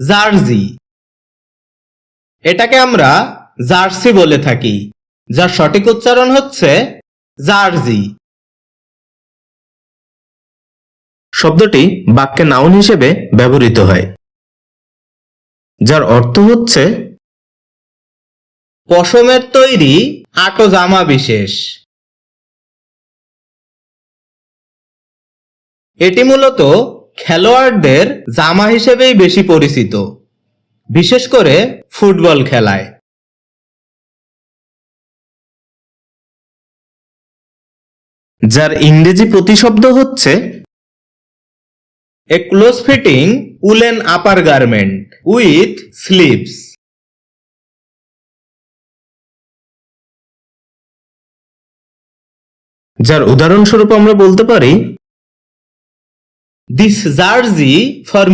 জার্জি এটাকে আমরা জার্সি বলে থাকি, যার সঠিক উচ্চারণ হচ্ছে জার্জি শব্দটি বাক্যে নাউন হিসেবে ব্যবহৃত হয়, যার অর্থ হচ্ছে পশমের তৈরি আটো জামা বিশেষ। এটি মূলত খেলোয়াড়দের জামা হিসেবেই বেশি পরিচিত, বিশেষ করে ফুটবল খেলায়। যার ইংরেজি প্রতিশব্দ হচ্ছে a close fitting woollen upper garment with sleeves যার উদাহরণস্বরূপ আমরা বলতে পারি দিস জার্জি ফর